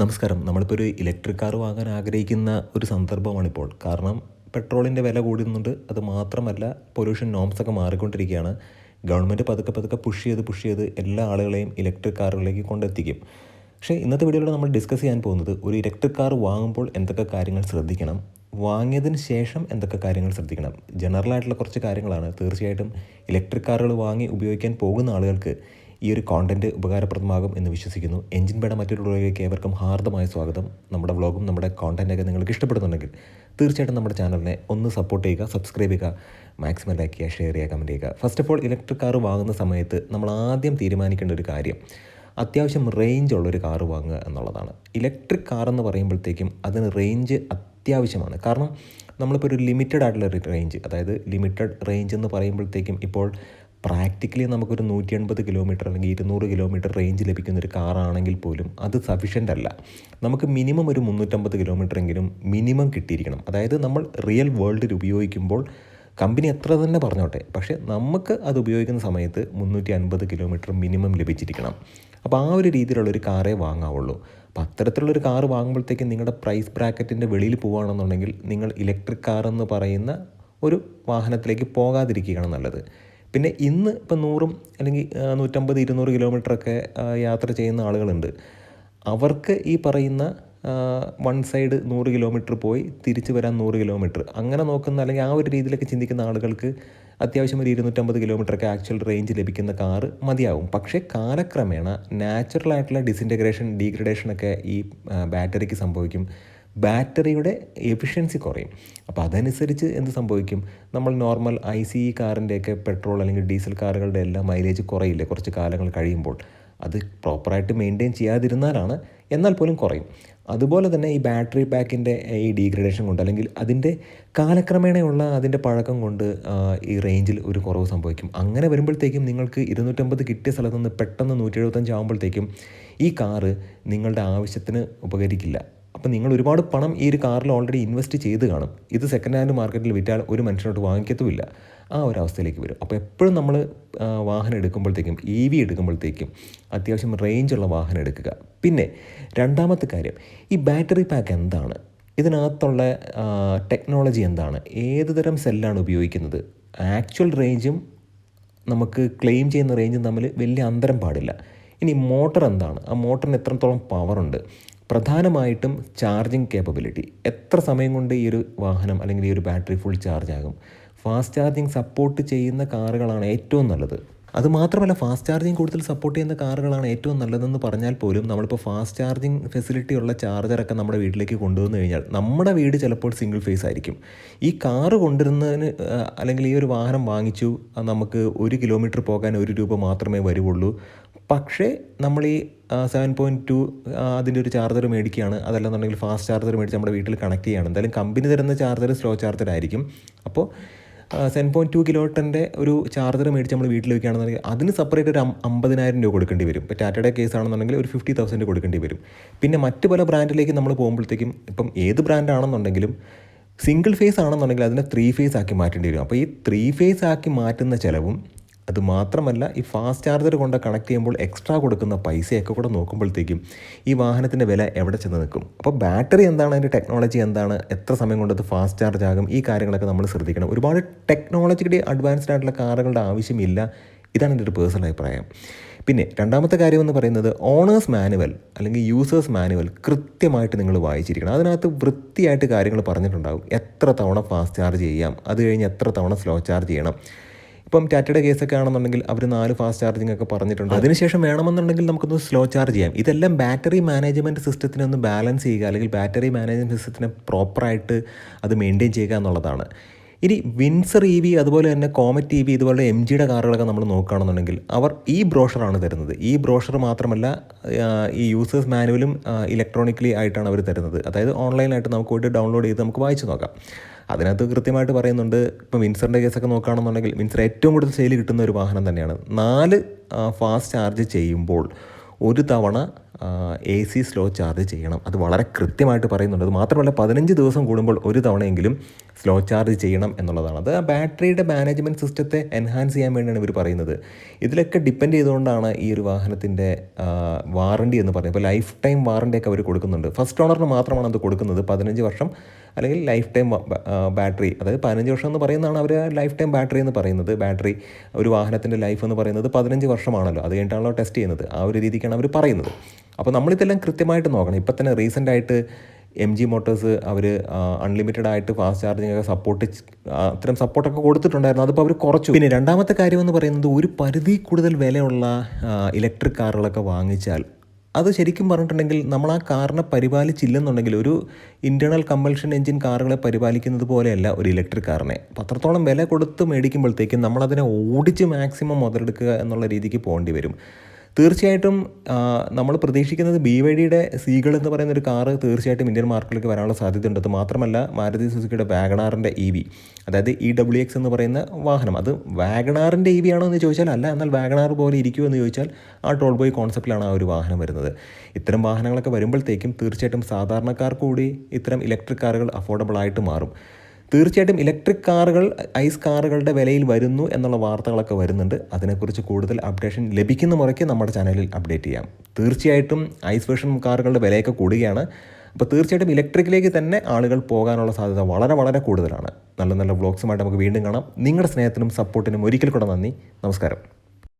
നമസ്കാരം. നമ്മളിപ്പോൾ ഒരു ഇലക്ട്രിക് കാർ വാങ്ങാൻ ആഗ്രഹിക്കുന്ന ഒരു സന്ദർഭമാണിപ്പോൾ. കാരണം പെട്രോളിന്റെ വില കൂടുന്നുണ്ട് അത് മാത്രമല്ല പൊല്യൂഷൻ നോംസ് ഒക്കെ മാറിക്കൊണ്ടിരിക്കുകയാണ്. ഗവൺമെന്റ് പതുക്കെ പതുക്കെ പുഷ് ചെയ്ത് പുഷ് ചെയ്ത് എല്ലാ ആളുകളെയും ഇലക്ട്രിക് കാറുകളിലേക്ക് കൊണ്ടെത്തിക്കും. പക്ഷേ ഇന്നത്തെ വീഡിയോയിൽ നമ്മൾ ഡിസ്കസ് ചെയ്യാൻ പോകുന്നത് ഒരു ഇലക്ട്രിക് കാർ വാങ്ങുമ്പോൾ എന്തൊക്കെ കാര്യങ്ങൾ ശ്രദ്ധിക്കണം വാങ്ങിയതിന് ശേഷം എന്തൊക്കെ കാര്യങ്ങൾ ശ്രദ്ധിക്കണം. ജനറലായിട്ടുള്ള കുറച്ച് കാര്യങ്ങളാണ്. തീർച്ചയായിട്ടും ഇലക്ട്രിക് കാറുകൾ വാങ്ങി ഉപയോഗിക്കാൻ പോകുന്ന ആളുകൾക്ക് ഈ ഒരു കോണ്ടന്റ് ഉപകാരപ്രദമാകും എന്ന് വിശ്വസിക്കുന്നു. എഞ്ചിൻ പേട മറ്റൊരു വ്ളോഗിലേക്ക് ഏവർക്കും ഹാർദമായ സ്വാഗതം. നമ്മുടെ വ്ളോഗും നമ്മുടെ കോണ്ടന്റൊക്കെ നിങ്ങൾക്ക് ഇഷ്ടപ്പെടുന്നുണ്ടെങ്കിൽ തീർച്ചയായിട്ടും നമ്മുടെ ചാനലിനെ ഒന്ന് സപ്പോർട്ട് ചെയ്യുക സബ്സ്ക്രൈബ് ചെയ്യുക മാക്സിമം ലൈക്ക് ചെയ്യുക ഷെയർ ചെയ്യുക കമന്റ് ചെയ്യുക. First of all electric car വാങ്ങുന്ന സമയത്ത് നമ്മൾ ആദ്യം തീരുമാനിക്കേണ്ട ഒരു കാര്യം അത്യാവശ്യം റേഞ്ച് ഉള്ളൊരു കാറ് വാങ്ങുക എന്നുള്ളതാണ്. ഇലക്ട്രിക് കാർ എന്ന് പറയുമ്പോഴത്തേക്കും അതിന് റേഞ്ച് അത്യാവശ്യമാണ്. കാരണം നമ്മളിപ്പോൾ ഒരു ലിമിറ്റഡ് ആയിട്ടുള്ള റേഞ്ച് അതായത് ലിമിറ്റഡ് റേഞ്ച് എന്ന് പറയുമ്പോഴത്തേക്കും ഇപ്പോൾ പ്രാക്ടിക്കലി നമുക്കൊരു നൂറ്റി എൺപത് കിലോമീറ്റർ അല്ലെങ്കിൽ ഇരുന്നൂറ് കിലോമീറ്റർ റേഞ്ച് ലഭിക്കുന്ന ഒരു കാറാണെങ്കിൽ പോലും അത് സഫീഷ്യന്റ് അല്ല. നമുക്ക് മിനിമം ഒരു മുന്നൂറ്റമ്പത് കിലോമീറ്റർ എങ്കിലും മിനിമം കിട്ടിയിരിക്കണം. അതായത് നമ്മൾ റിയൽ വേൾഡിൽ ഉപയോഗിക്കുമ്പോൾ കമ്പനി എത്ര തന്നെ പറഞ്ഞോട്ടെ പക്ഷേ നമുക്ക് അത് ഉപയോഗിക്കുന്ന സമയത്ത് മുന്നൂറ്റി അൻപത് കിലോമീറ്റർ മിനിമം ലഭിച്ചിരിക്കണം. അപ്പോൾ ആ ഒരു രീതിയിലുള്ളൊരു കാറേ വാങ്ങാവുള്ളൂ. അപ്പോൾ അത്തരത്തിലുള്ളൊരു കാറ് വാങ്ങുമ്പോഴത്തേക്കും നിങ്ങളുടെ പ്രൈസ് ബ്രാക്കറ്റിന്റെ വെളിയിൽ പോവുകയാണെന്നുണ്ടെങ്കിൽ നിങ്ങൾ ഇലക്ട്രിക് കാർ എന്ന് പറയുന്ന ഒരു വാഹനത്തിലേക്ക് പോകാതിരിക്കുകയാണ് നല്ലത്. പിന്നെ ഇന്ന് ഇപ്പം നൂറും അല്ലെങ്കിൽ നൂറ്റമ്പത് ഇരുന്നൂറ് കിലോമീറ്ററൊക്കെ യാത്ര ചെയ്യുന്ന ആളുകളുണ്ട്. അവർക്ക് ഈ പറയുന്ന വൺ സൈഡ് നൂറ് കിലോമീറ്റർ പോയി തിരിച്ചു വരാൻ നൂറ് കിലോമീറ്റർ. അങ്ങനെ നോക്കുന്ന അല്ലെങ്കിൽ ആ ഒരു രീതിയിലൊക്കെ ചിന്തിക്കുന്ന ആളുകൾക്ക് അത്യാവശ്യം ഒരു ഇരുന്നൂറ്റമ്പത് കിലോമീറ്ററൊക്കെ ആക്ച്വൽ റേഞ്ച് ലഭിക്കുന്ന കാറ് മതിയാവും. പക്ഷേ കാലക്രമേണ നാച്ചുറലായിട്ടുള്ള ഡിസിന്റഗ്രേഷൻ ഡീഗ്രഡേഷനൊക്കെ ഈ ബാറ്ററിക്ക് സംഭവിക്കും. ബാറ്ററിയുടെ എഫിഷ്യൻസി കുറയും. അപ്പോൾ അതനുസരിച്ച് എന്ത് സംഭവിക്കും? നമ്മൾ നോർമൽ ഐ സി ഇ കാറിന്റെയൊക്കെ പെട്രോൾ അല്ലെങ്കിൽ ഡീസൽ കാറുകളുടെ എല്ലാം മൈലേജ് കുറയില്ലേ? കുറച്ച് കാലങ്ങൾ കഴിയുമ്പോൾ. അത് പ്രോപ്പറായിട്ട് മെയിന്റെയിൻ ചെയ്യാതിരുന്നാലാണ് എന്നാൽ പോലും കുറയും. അതുപോലെ തന്നെ ഈ ബാറ്ററി പാക്കിന്റെ ഈ ഡീഗ്രഡേഷൻ കൊണ്ട് അല്ലെങ്കിൽ അതിന്റെ കാലക്രമേണയുള്ള അതിന്റെ പഴക്കം കൊണ്ട് ഈ റേഞ്ചിൽ ഒരു കുറവ് സംഭവിക്കും. അങ്ങനെ വരുമ്പോഴത്തേക്കും നിങ്ങൾക്ക് ഇരുന്നൂറ്റമ്പത് കിട്ടിയ സ്ഥലത്ത് നിന്ന് പെട്ടെന്ന് നൂറ്റി എഴുപത്തഞ്ച് ആകുമ്പോഴത്തേക്കും ഈ കാറ് നിങ്ങളുടെ ആവശ്യത്തിന് ഉപകരിക്കില്ല. അപ്പം നിങ്ങൾ ഒരുപാട് പണം ഈ ഒരു കാറിൽ ഓൾറെഡി ഇൻവെസ്റ്റ് ചെയ്ത് കാണും. ഇത് സെക്കൻഡ് ഹാൻഡ് മാർക്കറ്റിൽ വിറ്റാൽ ഒരു മനുഷ്യനോട്ട് വാങ്ങിക്കത്തുമില്ല. ആ ഒരു അവസ്ഥയിലേക്ക് വരും. അപ്പോൾ എപ്പോഴും നമ്മൾ വാഹനം എടുക്കുമ്പോഴത്തേക്കും ഇ വി എടുക്കുമ്പോഴത്തേക്കും അത്യാവശ്യം റേഞ്ചുള്ള വാഹനം എടുക്കുക. പിന്നെ രണ്ടാമത്തെ കാര്യം ഈ ബാറ്ററി പാക്ക് എന്താണ്? ഇതിനകത്തുള്ള ടെക്നോളജി എന്താണ്? ഏത് തരം സെല്ലാണ് ഉപയോഗിക്കുന്നത്? ആക്ച്വൽ റേഞ്ചും നമുക്ക് ക്ലെയിം ചെയ്യുന്ന റേഞ്ചും തമ്മിൽ വലിയ അന്തരം പാടില്ല. ഇനി മോട്ടർ എന്താണ്? ആ മോട്ടറിന് എത്രത്തോളം പവറുണ്ട് പ്രധാനമായിട്ടും ചാർജിങ് കേപ്പബിലിറ്റി എത്ര സമയം കൊണ്ട് ഈ ഒരു വാഹനം അല്ലെങ്കിൽ ഈ ഒരു ബാറ്ററി ഫുൾ ചാർജ് ആകും? ഫാസ്റ്റ് ചാർജിങ് സപ്പോർട്ട് ചെയ്യുന്ന കാറുകളാണ് ഏറ്റവും നല്ലത്. അതുമാത്രമല്ല ഫാസ്റ്റ് ചാർജിങ് കൂടുതൽ സപ്പോർട്ട് ചെയ്യുന്ന കാറുകളാണ് ഏറ്റവും നല്ലതെന്ന് പറഞ്ഞാൽ പോലും നമ്മളിപ്പോൾ ഫാസ്റ്റ് ചാർജിങ് ഫെസിലിറ്റി ഉള്ള ചാർജറൊക്കെ നമ്മുടെ വീട്ടിലേക്ക് കൊണ്ടുവന്നു കഴിഞ്ഞാൽ നമ്മുടെ വീട് ചിലപ്പോൾ സിംഗിൾ ഫേസ് ആയിരിക്കും. ഈ കാറ് കൊണ്ടുവരുന്നതിന് അല്ലെങ്കിൽ ഈ ഒരു വാഹനം വാങ്ങിച്ചു നമുക്ക് ഒരു കിലോമീറ്റർ പോകാൻ ഒരു രൂപ മാത്രമേ വരുവുള്ളൂ. പക്ഷേ നമ്മൾ ഈ സെവൻ പോയിന്റ് ടു അതിന്റെ ഒരു ചാർജർ മേടിക്കുകയാണ്. അതല്ലെന്നുണ്ടെങ്കിൽ ഫാസ്റ്റ് ചാർജർ മേടിച്ച് നമ്മുടെ വീട്ടിൽ കണക്ട് ചെയ്യുകയാണ്. എന്തായാലും കമ്പനി തരുന്ന ചാർജർ സ്ലോ ചാർജർ ആയിരിക്കും. അപ്പോൾ സെവൻ പോയിന്റ് ടു കിലോട്ടന്റെ ഒരു ചാർജർ മേടിച്ച് നമ്മൾ വീട്ടിൽ വയ്ക്കുകയാണെന്നുണ്ടെങ്കിൽ അതിന് സെപ്പറേറ്റ് ഒരു അമ്പതിനായിരം രൂപ കൊടുക്കേണ്ടി വരും. ഇപ്പോൾ ടാറ്റയുടെ കേസ് ആണെന്നുണ്ടെങ്കിൽ ഒരു ഫിഫ്റ്റി തൗസൻഡ് കൊടുക്കേണ്ടി വരും. പിന്നെ മറ്റ് പല ബ്രാൻഡിലേക്ക് നമ്മൾ പോകുമ്പോഴത്തേക്കും ഇപ്പം ഏത് ബ്രാൻഡ് ആണെന്നുണ്ടെങ്കിലും സിംഗിൾ ഫേസ് ആണെന്നുണ്ടെങ്കിൽ അതിനെ ത്രീ ഫേസ് ആക്കി മാറ്റേണ്ടി വരും. അപ്പോൾ ഈ ത്രീ ഫേസ് ആക്കി മാറ്റുന്ന ചിലവും അത് മാത്രമല്ല ഈ ഫാസ്റ്റ് ചാർജർ കൊണ്ട് കണക്ട് ചെയ്യുമ്പോൾ എക്സ്ട്രാ കൊടുക്കുന്ന പൈസയൊക്കെ കൂടെ നോക്കുമ്പോഴത്തേക്കും ഈ വാഹനത്തിന്റെ വില എവിടെ ചെന്ന് നിൽക്കും? അപ്പോൾ ബാറ്ററി എന്താണ്? അതിന്റെ ടെക്നോളജി എന്താണ്? എത്ര സമയം കൊണ്ട് അത് ഫാസ്റ്റ് ചാർജ് ആകും? ഈ കാര്യങ്ങളൊക്കെ നമ്മൾ ശ്രദ്ധിക്കണം. ഒരുപാട് ടെക്നോളജിക്കലി അഡ്വാൻസ്ഡ് ആയിട്ടുള്ള കാറുകളുടെ ആവശ്യമില്ല. ഇതാണ് എന്റെ ഒരു പേഴ്സണൽ അഭിപ്രായം. പിന്നെ രണ്ടാമത്തെ കാര്യം എന്ന് പറയുന്നത് ഓണേഴ്സ് മാനുവൽ അല്ലെങ്കിൽ യൂസേഴ്സ് മാനുവൽ കൃത്യമായിട്ട് നിങ്ങൾ വായിച്ചിരിക്കണം. അതിനകത്ത് വൃത്തിയായിട്ട് കാര്യങ്ങൾ പറഞ്ഞിട്ടുണ്ടാകും എത്ര തവണ ഫാസ്റ്റ് ചാർജ് ചെയ്യാം? അത് കഴിഞ്ഞ് എത്ര തവണ സ്ലോ ചാർജ് ചെയ്യണം? ഇപ്പം ടാറ്റയുടെ കേസൊക്കെ ആണെന്നുണ്ടെങ്കിൽ അവർ നാല് ഫാസ്റ്റ് ചാർജിങ് ഒക്കെ പറഞ്ഞിട്ടുണ്ട്. അതിനുശേഷം വേണമെന്നുണ്ടെങ്കിൽ നമുക്കൊന്ന് സ്ലോ ചാർജ് ചെയ്യാം. ഇതെല്ലാം ബാറ്ററി മാനേജ്മെന്റ് സിസ്റ്റത്തിനെ ഒന്ന് ബാലൻസ് ചെയ്യുക അല്ലെങ്കിൽ ബാറ്ററി മാനേജ്മെന്റ് സിസ്റ്റത്തിനെ പ്രോപ്പറായിട്ട് അത് മെയിന്റെയിൻ ചെയ്യുക എന്നുള്ളതാണ്. ഇനി വിൻസർ ഇ വി അതുപോലെ തന്നെ കോമറ്റ് ഇ വി ഇതുപോലെ എം ജിയുടെ കാറുകളൊക്കെ നമ്മൾ നോക്കുകയാണെന്നുണ്ടെങ്കിൽ അവർ ഈ ബ്രോഷറാണ് തരുന്നത്. ഈ ബ്രോഷർ മാത്രമല്ല ഈ യൂസേഴ്സ് മാനുവലും ഇലക്ട്രോണിക്കലി ആയിട്ടാണ് അവർ തരുന്നത്. അതായത് ഓൺലൈനായിട്ട് നമുക്ക് പോയിട്ട് ഡൗൺലോഡ് ചെയ്ത് നമുക്ക് വായിച്ചു നോക്കാം. അതിനകത്ത് കൃത്യമായിട്ട് പറയുന്നുണ്ട് ഇപ്പം വിൻസറിന്റെ കേസൊക്കെ നോക്കുകയാണെന്നുണ്ടെങ്കിൽ വിൻസർ ഏറ്റവും കൂടുതൽ സെയിൽ കിട്ടുന്ന ഒരു വാഹനം തന്നെയാണ്. നാല് ഫാസ്റ്റ് ചാർജ് ചെയ്യുമ്പോൾ ഒരു തവണ എ സി സ്ലോ ചാർജ് ചെയ്യണം. അത് വളരെ കൃത്യമായിട്ട് പറയുന്നുണ്ട്. അത് മാത്രമല്ല പതിനഞ്ച് ദിവസം കൂടുമ്പോൾ ഒരു തവണയെങ്കിലും സ്ലോ ചാർജ് ചെയ്യണം എന്നുള്ളതാണ്. അത് ബാറ്ററിയുടെ മാനേജ്മെന്റ് സിസ്റ്റത്തെ എൻഹാൻസ് ചെയ്യാൻ വേണ്ടിയാണ് ഇവർ പറയുന്നത്. ഇതിലൊക്കെ ഡിപ്പെൻഡ് ചെയ്തുകൊണ്ടാണ് ഈ ഒരു വാഹനത്തിന്റെ വാറണ്ടി എന്ന് പറയുന്നത്. ഇപ്പോൾ ലൈഫ് ടൈം വാറണ്ടിയൊക്കെ അവർ കൊടുക്കുന്നുണ്ട്. ഫസ്റ്റ് ഓണറിന് മാത്രമാണ് അത് കൊടുക്കുന്നത്. പതിനഞ്ച് വർഷം അല്ലെങ്കിൽ ലൈഫ് ടൈം ബാറ്ററി അതായത് പതിനഞ്ച് വർഷം എന്ന് പറയുന്നതാണ് അവർ ലൈഫ് ടൈം ബാറ്ററി എന്ന് പറയുന്നത്. ബാറ്ററി ഒരു വാഹനത്തിന്റെ ലൈഫ് എന്ന് പറയുന്നത് പതിനഞ്ച് വർഷമാണല്ലോ. അത് കഴിഞ്ഞിട്ടാണല്ലോ ടെസ്റ്റ് ചെയ്യുന്നത്. ആ ഒരു രീതിക്കാണ് അവർ പറയുന്നത്. അപ്പോൾ നമ്മളിതെല്ലാം കൃത്യമായിട്ട് നോക്കണം. ഇപ്പം തന്നെ റീസെന്റ് ആയിട്ട് എം ജി മോട്ടോഴ്സ് അവർ അൺലിമിറ്റഡ് ആയിട്ട് ഫാസ്റ്റ് ചാർജിങ് ഒക്കെ സപ്പോർട്ട് അത്തരം സപ്പോർട്ടൊക്കെ കൊടുത്തിട്ടുണ്ടായിരുന്നു. അതിപ്പോൾ അവർ കുറച്ചു. പിന്നെ രണ്ടാമത്തെ കാര്യം എന്ന് പറയുന്നത് ഒരു പരിധി കൂടുതൽ വിലയുള്ള ഇലക്ട്രിക് കാറുകളൊക്കെ വാങ്ങിച്ചാൽ അത് ശരിക്കും പറഞ്ഞിട്ടുണ്ടെങ്കിൽ നമ്മൾ ആ കാറിനെ പരിപാലിച്ചില്ലെന്നുണ്ടെങ്കിൽ ഒരു ഇന്റേർണൽ കമ്പൽഷൻ എഞ്ചിൻ കാറുകളെ പരിപാലിക്കുന്നത് പോലെയല്ല ഒരു ഇലക്ട്രിക് കാറിനെ. പത്രത്തോളം വില കൊടുത്ത് മേടിക്കുമ്പോഴത്തേക്കും നമ്മളതിനെ ഓടിച്ച് മാക്സിമം മുതലെടുക്കുക എന്നുള്ള രീതിക്ക് പോകേണ്ടി വരും. തീർച്ചയായിട്ടും നമ്മൾ പ്രതീക്ഷിക്കുന്നത് ബി വൈ ഡിയുടെ സീകൾ എന്ന് പറയുന്ന ഒരു കാറ് തീർച്ചയായിട്ടും ഇന്ത്യൻ മാർക്കറ്റിലേക്ക് വരാനുള്ള സാധ്യതയുണ്ട്. അത് മാത്രമല്ല മാരുതി സുസുക്കിയുടെ വാഗണാറിന്റെ ഇ വി അതായത് ഇ ഡബ്ല്യു എക്സ് എന്ന് പറയുന്ന വാഹനം. അത് വാഗണാറിന്റെ ഇ വി ആണോ എന്ന് ചോദിച്ചാൽ അല്ല. എന്നാൽ വാഗണാർ പോലെ ഇരിക്കുമോ എന്ന് ചോദിച്ചാൽ ആ ടോൾ ബോയ് കോൺസെപ്റ്റിലാണ് ആ ഒരു വാഹനം വരുന്നത്. ഇത്തരം വാഹനങ്ങളൊക്കെ വരുമ്പോഴത്തേക്കും തീർച്ചയായിട്ടും സാധാരണക്കാർ കൂടി ഇത്തരം ഇലക്ട്രിക് കാറുകൾ അഫോർഡബിൾ ആയിട്ട് മാറും. തീർച്ചയായിട്ടും ഇലക്ട്രിക് കാറുകൾ ഐസ് കാറുകളുടെ വിലയിൽ വരുന്നു എന്നുള്ള വാർത്തകളൊക്കെ വരുന്നുണ്ട്. അതിനെക്കുറിച്ച് കൂടുതൽ അപ്ഡേഷൻ ലഭിക്കുന്ന മുറയ്ക്ക് നമ്മുടെ ചാനലിൽ അപ്ഡേറ്റ് ചെയ്യാം. തീർച്ചയായിട്ടും ഐസ് വേർഷൻ കാറുകളുടെ വിലയൊക്കെ കൂടുകയാണ്. അപ്പോൾ തീർച്ചയായിട്ടും ഇലക്ട്രിക്കിലേക്ക് തന്നെ ആളുകൾ പോകാനുള്ള സാധ്യത വളരെ വളരെ കൂടുതലാണ്. നല്ല നല്ല വ്ളോഗ്സുമായിട്ട് നമുക്ക് വീണ്ടും കാണാം. നിങ്ങളുടെ സ്നേഹത്തിനും സപ്പോർട്ടിനും ഒരിക്കൽ കൂടെ നന്ദി. നമസ്കാരം.